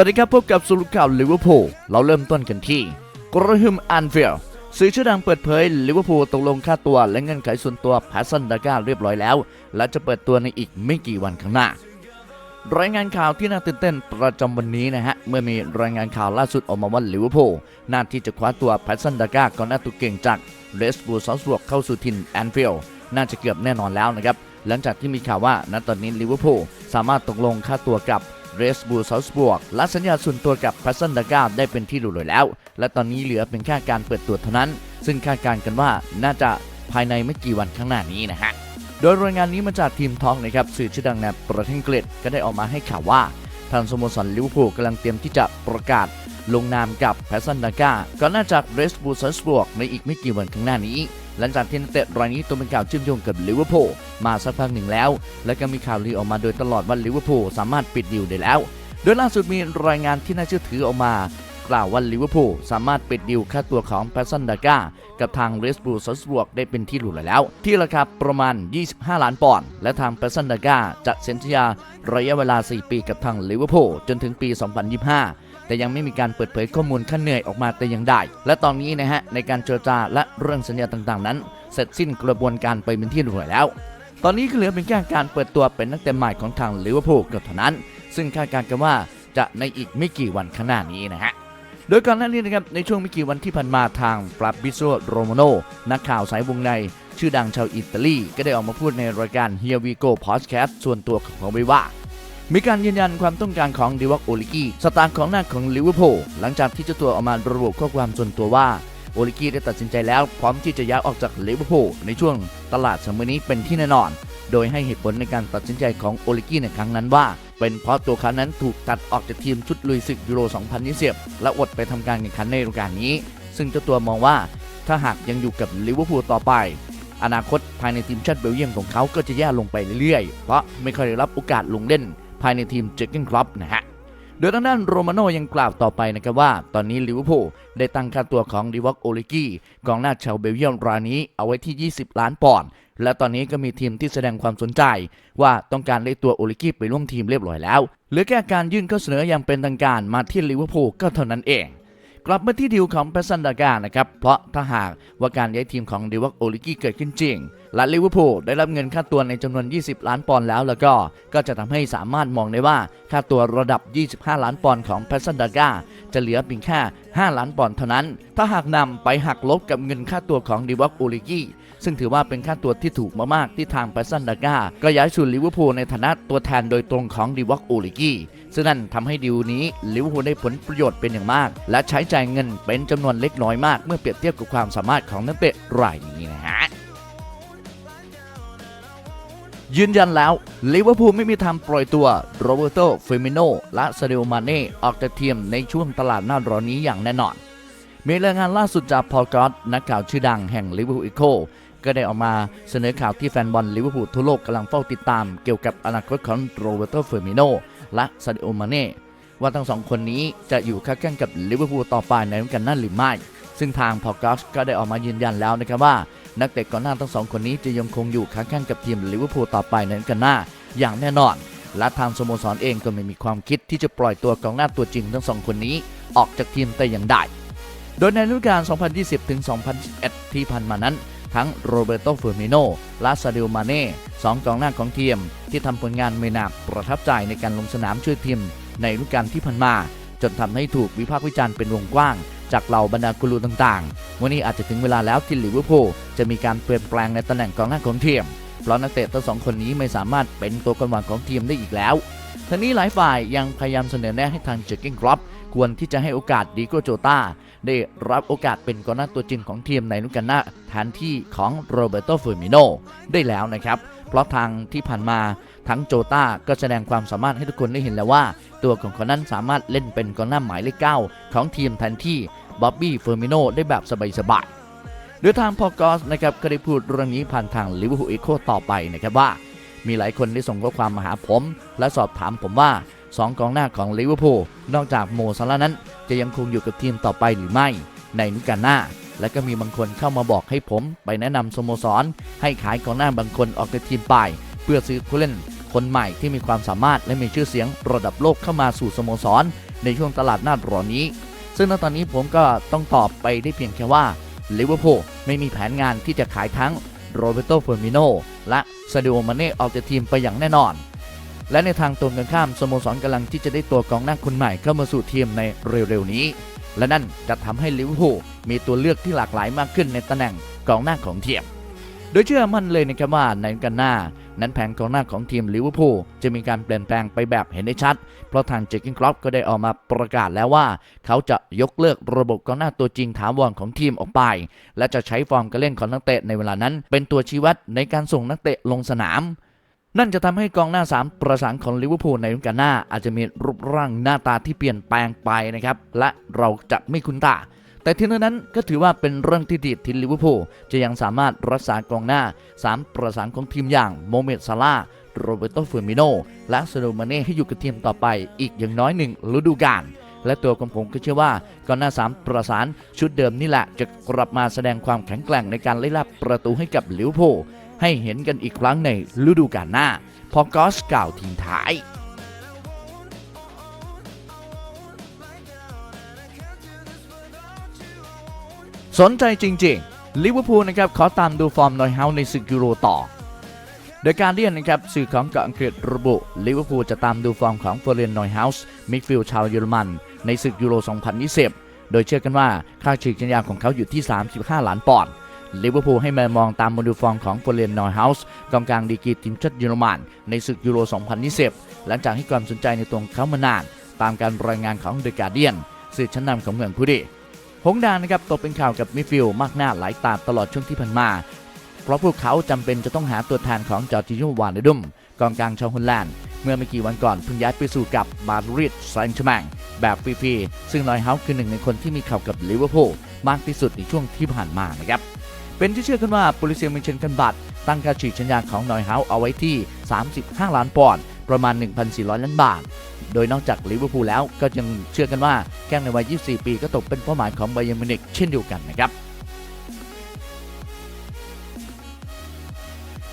วัสดีครับพบกับสุรุข่าวลิเวอร์พูลเราเริ่มต้นกันที่กรฮึมอันฟิลสื่อชื่อดังเปิดเผยลิเวอร์พูลตกลงค่าตัวและเงื่อนไขส่วนตัวแพสซันดาก้าเรียบร้อยแล้ว และจะเปิดตัวในอีกไม่กี่วันข้างหน้ารายงานข่าวที่น่าตื่นเต้นประจำวันนี้นะฮะ เมื่อมีรายงานข่าวล่าสุดออกมาว่าลิเวอร์พูลน่าที่จะคว้าตัวแพสซันดาก้ากองหน้าตัวเก่งจากเรสบูซอสบวกเข้าสู่ทินแอนฟิลด์น่าจะเกือบแน่นอนแล้วนะครับ หลังจากที่มีข่าวว่าณตอนนี้ลิเวอร์พูลสามารถตกลงค่าตัวกับ เรสบูลซอสบวกและสัญญาส่วนตัวกับแพสซันดาก้าได้เป็นที่รู้เลยแล้ว และตอนนี้เหลือเป็นแค่การเปิดตัวเท่านั้น ซึ่งคาดการณ์กันว่าน่าจะภายในไม่กี่วันข้างหน้านี้นะฮะโดยรายงานนี้มาจากทีมทองนะครับสื่อชื่อดังในประเทศอังกฤษก็ได้ออกมาให้ข่าวว่าทางสโมสรลิเวอร์พูลกำลังเตรียมที่จะประกาศลงนามกับแพสซันดาก้าก็น่าจากเรสบูซัสบวกในอีกไม่กี่วันข้างหน้านี้ หลังจากที่นักเตะรายนี้ตัวเป็นข่าวเชื่อมโยงกับลิเวอร์พูลมาสักพักหนึ่งแล้ว และก็มีข่าวลือออกมาโดยตลอดว่าลิเวอร์พูลสามารถปิดดีลได้แล้ว โดยล่าสุดมีรายงานที่น่าเชื่อถือออกมากล่าวว่าลิเวอร์พูลสามารถปิดดีลค่าตัวของแพสซันดาก้ากับทางเรสบูลซัสบวกได้เป็นที่รู้แล้ว ที่ราคาประมาณ 25 ล้านปอนด์และทางแพสซันดาก้าจะเซ็นสัญญาระยะเวลา 4 ปีกับทางลิเวอร์พูลจนถึงปี 2025 แต่ยังไม่มีการเปิดเผยข้อมูลขั้นเหนื่อยออกมาแต่อย่างใดและตอนนี้นะฮะในการเจรจาและเรื่องสัญญาต่างๆ นั้น เสร็จสิ้นกระบวนการไปเป็นที่เรียบร้อยแล้ว ตอนนี้ก็เหลือเป็นแค่การเปิดตัวเป็นนักเตะใหม่ของทางลิเวอร์พูลก็เท่านั้น ซึ่งคาดการณ์กันว่าจะในอีกไม่กี่วันข้างหน้านี้นะฮะโดยก่อนหน้านี้นะครับในช่วงไม่กี่วันที่ผ่านมาทางฟราบิโซโรโมโนนักข่าวสายวงในชื่อดังชาวอิตาลี ก็ได้ออกมาพูดในรายการ Here We Go Podcast ส่วนตัวของเขาไว้ว่า มีการยืนยันความต้องการของดิวักโอลิกีสตาร์ของหน้าของลิเวอร์พูลหลังจากที่เจ้าตัวออกมาระบุข้อความส่วนตัวว่าโอลิกีได้ตัดสินใจแล้วพร้อมที่จะย้ายออกจากลิเวอร์พูลในช่วงตลาดสมัยนี้เป็นที่แน่นอน โดยให้เหตุผลในการตัดสินใจของโอลิกีในครั้งนั้นว่า เป็นเพราะตัวเขานั้นถูกตัดออกจากทีมชุดลุยศึกยูโร 2020 และอดไปทำการแข่งขันในฤดูกาลนี้ ซึ่งเจ้าตัวมองว่าถ้าหากยังอยู่กับลิเวอร์พูลต่อไป อนาคตภายในทีมชาติเบลเยียมของเขาก็จะแย่ลงไปเรื่อยๆ เพราะไม่ค่อยได้รับโอกาสลงเล่น ภายในทีมเจอร์เกนคลับนะฮะโดยทางด้านโรมาโนยังกล่าวต่อไปนะครับว่า ตอนนี้ลิเวอร์พูลได้ตั้งค่าตัวของดิวอกโอลิกีกองหน้าชาวเบลเยียมรายนี้เอาไว้ที่ 20 ล้านปอนด์และตอนนี้ก็มีทีมที่แสดงความสนใจ ว่าต้องการได้ตัวโอลิกีไปร่วมทีมเรียบร้อยแล้วเหลือแค่การยื่นข้อเสนออย่างเป็นทางการมาที่ลิเวอร์พูลก็เท่านั้นเองกลับมาที่ดีลของเปซันดากานะครับเพราะถ้าหากว่าการย้ายทีมของดิวักโอลิกี้เกิดขึ้นจริงและลิเวอร์พูลได้รับเงินค่าตัวในจำนวน 20 ล้านปอนด์แล้วแล้วก็ก็จะทำให้สามารถมองได้ว่าค่าตัวระดับ 25 ล้านปอนด์ของเปซันดากาจะเหลือเพียงแค่ 5 ล้านปอนด์เท่านั้น ถ้าหากนำไปหักลบกับเงินค่าตัวของดิวักโอลิกี้ซึ่งถือว่าเป็นค่าตัวที่ถูกมากๆที่ทางเปซันดากาก็ย้ายสู่ลิเวอร์พูลในฐานะตัวแทนโดยตรงของดิวักโอลิกี้ซึ่งนั่นทำให้ดีลนี้ลิเวอร์พูลได้ผลประโยชน์เป็นอย่างมาก และใช้จ่ายเงินเป็นจำนวนเล็กน้อยมาก เมื่อเปรียบเทียบกับความสามารถของนักเตะรายนี้นะฮะ ยืนยันแล้วลิเวอร์พูลไม่มีทางปล่อยตัวโรเบร์โตเฟมิโนและซาเดโอมาเน่ออกจากทีมในช่วงตลาดหน้าร้อนนี้อย่างแน่นอน มีรายงานล่าสุดจากพอลกอตนักข่าวชื่อดังแห่งลิเวอร์พูลอีโคก็ได้ออกมาเสนอข่าวที่แฟนบอลลิเวอร์พูลทั่วโลกกำลังเฝ้าติดตามเกี่ยวกับอนาคตของโรเบร์โตเฟมิโนและซาดิโอมาเน่ว่าทั้งสองคนนี้จะอยู่ข้าแข่งกับลิเวอร์พูลต่อไปในฤดูกาลหน้าหรือไม่ซึ่งทางพอลกอตก็ได้ออกมายืนยันแล้วนะครับว่า นักเตะก่อนหน้าทั้งสองคนนี้จะยังคงอยู่ข้างแข่งกับทีมลิเวอร์พูลต่อไปนฤดูกาลหน้า อย่างแน่นอน และทางสโมสรเองก็ไม่มีความคิดที่จะปล่อยตัวกองหน้าตัวจริงทั้งสองคนนี้ ออกจากทีมแต่อย่างใดโดยในฤดูกาล 2020 ถึง 2021 ที่ผ่านมานั้น ทั้งโรเบโตเฟอร์มิโนและซาดิโอมาเน่สองกองหน้าของทีม ที่ทำผลงานไม่น่าประทับใจในการลงสนามช่วยทีมในฤดูกาลที่ผ่านมา จนทำให้ถูกวิพากษ์วิจารณ์เป็นวงกว้าง จากเหล่าบรรดากรูต่างๆ วันนี้อาจจะถึงเวลาแล้วที่ลิเวอร์พูลจะมีการเปลี่ยนแปลงในตำแหน่งกองหน้าของทีม เพราะนักเตะทั้งสองคนนี้ไม่สามารถเป็นตัวกำลังของทีมได้อีกแล้วทั้งนี้หลายฝ่ายยังพยายามเสนอแนะให้ทางเจอร์เกนกรอปควรที่จะให้โอกาสดีโกโจตาได้รับโอกาสเป็นกองหน้าตัวจริงของทีมในฤดูกาลหน้าแทนที่ของโรเบโตเฟอร์มิโนได้แล้วนะครับ เพราะทางที่ผ่านมาทั้งโจตาก็แสดงความสามารถให้ทุกคนได้เห็นแล้วว่า ตัวของเขานั้นสามารถเล่นเป็นกองหน้าหมายเลขเก้าของทีมแทนที่บ๊อบบี้เฟอร์มิโนได้แบบสบายๆโดยทางพอกอสนะครับก็ได้พูดเรื่องนี้ผ่านทางลิเวอร์พูลเอโคต่อไปนะครับว่า มีหลายคนได้ส่งข้อความมาหาผม และสอบถามผมว่า2กองหน้าของลิเวอร์พูลนอกจากโมซาลานั้น จะยังคงอยู่กับทีมต่อไปหรือไม่ในฤดูกาลหน้า และก็มีบางคนเข้ามาบอกให้ผมไปแนะนำสโมสร ให้ขายกองหน้าบางคนออกจากทีมไป เพื่อซื้อผู้เล่นคนใหม่ที่มีความสามารถและมีชื่อเสียงระดับโลกเข้ามาสู่สโมสร ในช่วงตลาดหน้าร้อนนี้ ซึ่งณตอนนี้ผมก็ต้องตอบไปได้เพียงแค่ว่าลิเวอร์พูลไม่มีแผนงานที่จะขายทั้งโรเบโตเฟอร์มิโนและซาดิโอมาเน่ออกจากทีมไปอย่างแน่นอน และในทางตรงกันข้ามสโมสรกำลังที่จะได้ตัวกองหน้าคนใหม่เข้ามาสู่ทีมในเร็วๆนี้ และนั่นจะทำให้ลิเวอร์พูลมีตัวเลือกที่หลากหลายมากขึ้นในตำแหน่งกองหน้าของทีมโดยเชื่อมั่นเลยนะครับว่าในกันหน้า นั้นแผนกองหน้าของทีมลิเวอร์พูลจะมีการเปลี่ยนแปลงไปแบบเห็นได้ชัด เพราะทางเจคกินครอปก็ได้ออกมาประกาศแล้วว่า เขาจะยกเลิกระบบกองหน้าตัวจริงถาวรของทีมออกไป และจะใช้ฟอร์มการเล่นของนักเตะในเวลานั้น เป็นตัวชี้วัดในการส่งนักเตะลงสนาม นั่นจะทำให้กองหน้า 3 ประสานของลิเวอร์พูลในฤดูกาลหน้า อาจจะมีรูปร่างหน้าตาที่เปลี่ยนแปลงไปนะครับ และเราจะไม่คุ้นตา แต่ทีนั้นก็ถือว่าเป็นเรื่องที่ดีที่ลิเวอร์พูลจะยังสามารถรักษากองหน้า 3 ประสานของทีมอย่างโมเมดซาลาโรเบโตเฟอร์มิโนและซาโดมาเน่ให้อยู่กับทีมต่อไปอีกอย่างน้อยหนึ่งฤดูกาลและตัวของผมก็เชื่อว่ากองหน้า 3 ประสานชุดเดิมนี่แหละจะกลับมาแสดงความแข็งแกร่งในการไล่ล่าประตูให้กับลิเวอร์พูล ให้เห็นกันอีกครั้งในฤดูกาลหน้า พอกอสกล่าวทิ้งท้ายสนใจจริงๆ ลิเวอร์พูลนะครับขอตามดูฟอร์มนอยเฮาในศึกยูโรต่อ โดยการเดียนนะครับสื่อของเกาะอังกฤษระบุลิเวอร์พูลจะตามดูฟอร์มของเฟอร์เรนนอยเฮาส์มิดฟิลด์ชาวเยอรมัน ในศึกยูโร 2020 โดยเชื่อกันว่าค่าฉีกสัญญาของเขาอยู่ที่ 35 ล้านปอนด์ ลิเวอร์พูลให้มามองตามมาดูฟอร์มของเฟเรนนอยเฮาส์กองกลางดีกีทีมชาติเยอรมันในศึกยูโร 2020 หลังจากให้ความสนใจในตัวเขามานาน ตามการรายงานของเดอะการเดียนสื่อชั้นนำของเมืองผู้ดีหงดงนะครับตกเป็นข่าวกับมิฟิลมากหน้าหลายตาตลอดช่วงที่ผ่านมา เพราะพวกเขาจำเป็นจะต้องหาตัวแทนของจอร์จิโยวานเดดุมกองกลางชาวฮอลแลนด์เมื่อไม่กี่วันก่อนเพิ่งย้ายไปสู่กับบาริดแซงชแมงแบบฟรีๆซึ่งนอยเฮาส์คือหนึ่งในคนที่มีข่าวกับลิเวอร์พูลมากที่สุดในช่วงที่ผ่านมานะครับ เป็นที่เชื่อกันว่าโปลิเซียมิเชนกันบัตตั้งค่าฉีกสัญญาของนอยเฮาเอาไว้ที่ 35 ล้านปอนด์ประมาณ 1,400 ล้านบาท โดยนอกจากลิเวอร์พูลแล้วก็ยังเชื่อกันว่าแก้งในวัย 24 ปีก็ตกเป็นเป้าหมายของไบเยนมินิกเช่นเดียวกันนะครับ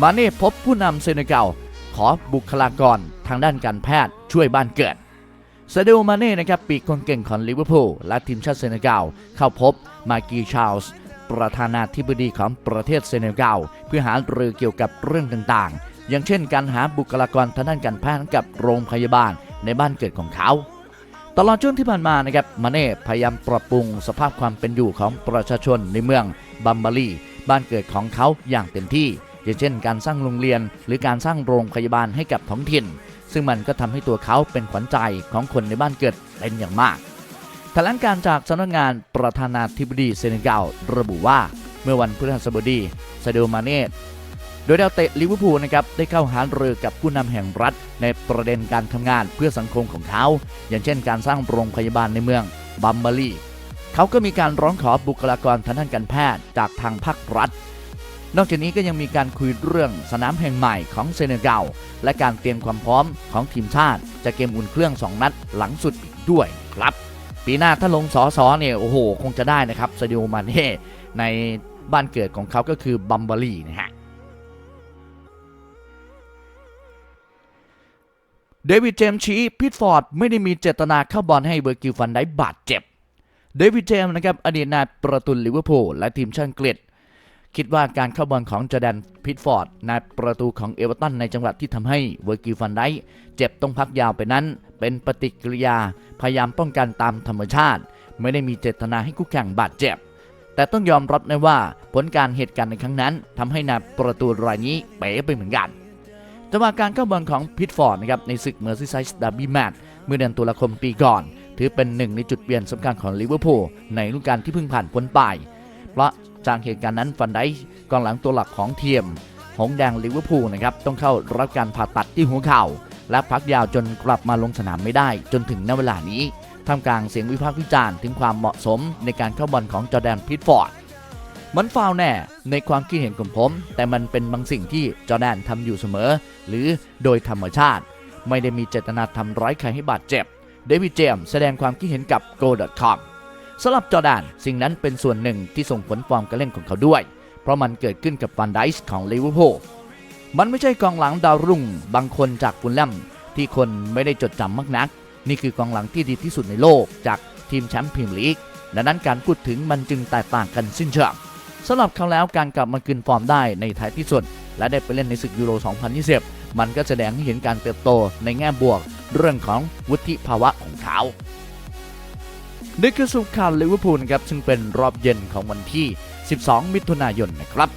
มาเน่พบผู้นำเซเนกัลขอบุคลากรทางด้านการแพทย์ช่วยบ้านเกิดซาดิโอมาเน่นะครับปีกคนเก่งของลิเวอร์พูลและทีมชาติเซเนกัลเข้าพบมากีชาลส์ ประธานาธิบดีของประเทศเซเนกัลเพื่อหารือเกี่ยวกับเรื่องต่างๆ อย่างเช่นการหาบุคลากรทางด้านการแพทย์ให้กับโรงพยาบาลในบ้านเกิดของเขา ตลอดช่วงที่ผ่านมานะครับมาเน่พยายามปรับปรุงสภาพความเป็นอยู่ของประชาชนในเมืองบัมบารีบ้านเกิดของเขาอย่างเต็มที่ อย่างเช่น การสร้างโรงเรียน หรือการสร้างโรงพยาบาลให้กับท้องถิ่น ซึ่งมันก็ทำให้ตัวเขาเป็นขวัญใจของคนในบ้านเกิดเป็นอย่างมาก แถลงการจากสำนักงานประธานาธิบดีเซเนกัลระบุว่า เมื่อวันพฤหัสบดีซาดิโอมาเน่โดยดาวเตะลิเวอร์พูลนะครับได้เข้าหารือกับผู้นำแห่งรัฐ ในประเด็นการทำงานเพื่อสังคมของเขา อย่างเช่นการสร้างโรงพยาบาลในเมืองบัมเบารีเขาก็มีการร้องขอบุคลากรทางด้านการแพทย์จากทางภาครัฐ นอกจากนี้ก็ยังมีการคุยเรื่องสนามแห่งใหม่ของเซเนกัลและการเตรียมความพร้อมของทีมชาติจะเกมอุ่นเครื่อง 2 นัดหลังสุดอีกด้วยครับ ปีหน้าถ้าลงสอสอเนี่ยโอ้โห คงจะได้นะครับซาดิโอมาเน่ในบ้านเกิดของเขาก็คือบัมบารีนะฮะเดวิดเจมส์ชี้พิทฟอร์ดไม่ได้มีเจตนาเข้าบอลให้เบอร์กิลฟันได้บาดเจ็บ เดวิดเจมส์นะครับอดีตนายประตูลิเวอร์พูลและทีมชาติอังกฤษ คิดว่าการเข้าบอลของจอแดนพิทฟอร์ดในประตูของเอเวอร์ตันในจังหวะที่ทำให้เวอร์กิลฟันได้เจ็บต้องพักยาวไปนั้น เป็นปฏิกิริยาพยายามป้องกันตามธรรมชาติ ไม่ได้มีเจตนาให้คู่แข่งบาดเจ็บ แต่ต้องยอมรับนะว่าผลการเหตุการณ์ในครั้งนั้นทำให้นายประตูรายนี้เป๋ไปเหมือนกันจังหวะการเข้าบอลของพิทฟอร์ดนะครับในศึกเมอร์ซีไซส์ดาร์บี้แมตช์เมื่อเดือนตุลาคมปีก่อน ถือเป็นหนึ่งในจุดเปลี่ยนสำคัญของลิเวอร์พูลในฤดูกาลที่เพิ่งผ่านพ้นไป เพราะ จากเหตุการณ์นั้นฟันไดกองหลังตัวหลักของเทียม หงแดงลิเวอร์พูลนะครับต้องเข้ารับการผ่าตัดที่หัวเข่า และพักยาวจนกลับมาลงสนามไม่ได้ จนถึงณเวลานี้ท่ามกลางเสียงวิพากษ์วิจารณ์ถึงความเหมาะสมในการเข้าบอลของจอแดนพิทฟอร์ดมันฟาวล์แน่ในความคิดเห็นของผม แต่มันเป็นบางสิ่งที่จอแดนทำอยู่เสมอ หรือโดยธรรมชาติ ไม่ได้มีเจตนาทำร้ายใครให้บาดเจ็บเดวิดเจมส์แสดงความคิดเห็นกับ Go.com สำหรับจอแดนสิ่งนั้นเป็นส่วนหนึ่งที่ส่งผลฟอร์มการเล่นของเขาด้วย เพราะมันเกิดขึ้นกับฟันไดส์ของลิเวอร์พูลมันไม่ใช่กองหลังดาวรุ่ง บางคนจากฟุลแลมที่คนไม่ได้จดจำมากนัก นี่คือกองหลังที่ดีที่สุดในโลกจากทีมแชมป์พรีเมียร์ลีกดังนั้นการพูดถึงมันจึงแตกต่างกันสิ้นเชิงสำหรับเขาแล้วการกลับมาคืนฟอร์มได้ในท้ายที่สุด และได้ไปเล่นในศึกยูโร 2020 มันก็แสดงให้เห็นการเติบโตในแง่บวก เรื่องของวุฒิภาวะของเขา นี่คือสุขข่าวลิเวอร์พูลนครับซึ่งเป็นรอบเย็นของวันที่ 12 มิถุนายนนะครับ